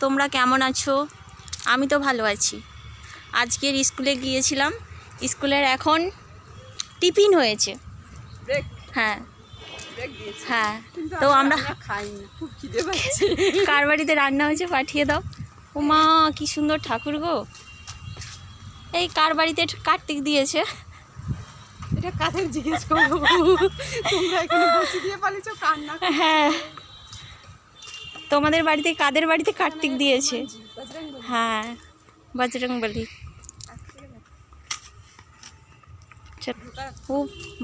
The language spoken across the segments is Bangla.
তোমরা কেমন আছো? আমি তো ভালো আছি। আজকের স্কুলে গিয়েছিলাম। স্কুলের এখন টিফিন হয়েছে। হ্যাঁ। হ্যাঁ। তো আমরা কার বাড়িতে রান্না হয়েছে পাঠিয়ে দাও। ও মা কি সুন্দর ঠাকুর গো। এই কার বাড়িতে কার্তিক দিয়েছে? এটা কাদের জিজ্ঞেস করব? তোমরা এখানে বসে দিয়ে পালিয়েছো কান্না হ্যাঁ। তোমাদের বাড়িতে কাদের বাড়িতে কার্তিক দিয়েছে? হ্যাঁ বজরং বলি। ও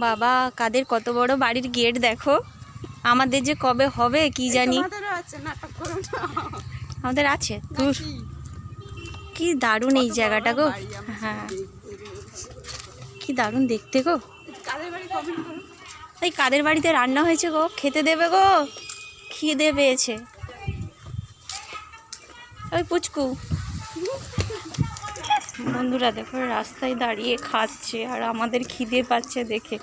বাবা কাদের কত বড় বাড়ির গেট দেখো। আমাদের যে কবে হবে কি জানি। আমাদের আছে? কি দারুণ এই জায়গাটা গো। হ্যাঁ। কি দারুণ দেখতে গো। এই কাদের বাড়িতে রান্না হয়েছে গো? খেতে দেবে গো? খিদে পেয়েছে। ওই পুচকু। বন্ধুরা দেখো রাস্তায় দাঁড়িয়ে খাচ্ছে আর আমাদের খিদে পাচ্ছে দেখে।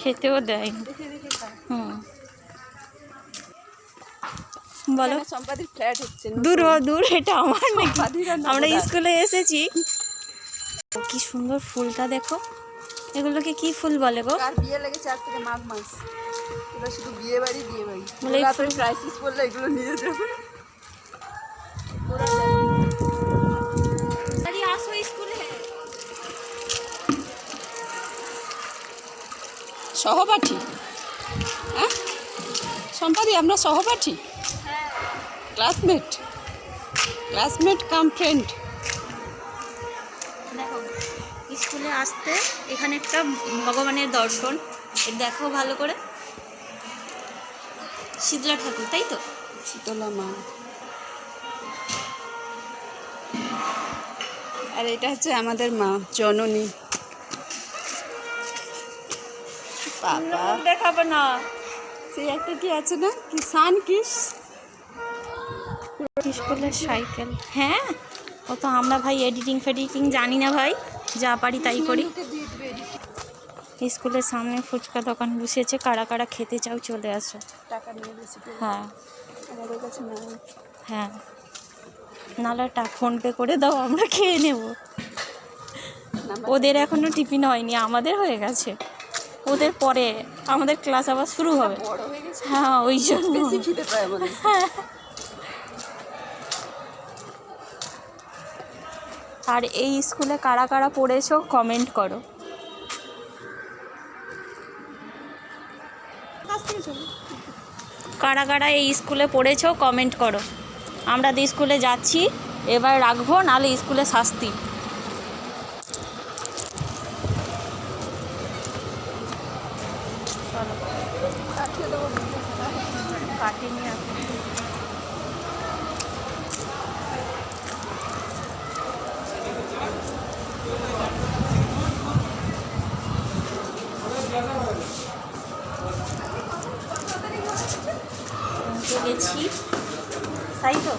খেতেও দেয় হুম। বলো। সম্পাদির ফ্ল্যাট হচ্ছে দূর দূর এটা আমার নাকি? আমরা স্কুলে এসেছি। কি সুন্দর ফুলটা দেখো। এগুলোকে কি ফুল বলে গো? বিয়ে লেগেছে আজ থেকে মাঘ মাস? এবার শুধু বিয়ে বাড়ি বিয়ে বাড়ি। বলে ক্রাইসিস পড়লে এগুলো নিয়ে যাবে আসো স্কুলে সহপাঠী? হ্যাঁ? সম্পাদি আমরা সহপাঠী? ক্লাসমেট? Classmate cum friend. দেখো স্কুলে আসতে এখানে একটা ভগবানের দর্শন। দেখো ভালো করে। শীতলা ঠাকুর তাই তো? শীতলা মা। আর এটা হচ্ছে আমাদের মা জননী। বাবা। দেখাবো না। সেই একটা কি আছে না? কিষান কিস? স্কুলের সাইকেল। হ্যাঁ? ও তো আমরা ভাই এডিটিং ফেডিটিং জানি না ভাই যা পারি তাই করি। স্কুলের সামনে ফুচকা দোকান বসেছে কারা কারা খেতে চাও চলে আসো। টাকা নিয়ে হ্যাঁ। আমাদের কাছে হ্যাঁ। নাহলে টা ফোনপে করে দাও আমরা খেয়ে নেব। ওদের এখনও টিফিন হয়নি আমাদের হয়ে গেছে। ওদের পরে আমাদের ক্লাস আবার শুরু হবে। হয়ে হ্যাঁ ওই জন্য। আমাদের। আর এই স্কুলে কারা কারা পড়েছো কমেন্ট করো। কারা কারা এই স্কুলে পড়েছো কমেন্ট করো। আমরা তো স্কুলে যাচ্ছি এবার রাখব নাহলে স্কুলে শাস্তি। গেছি তাই তো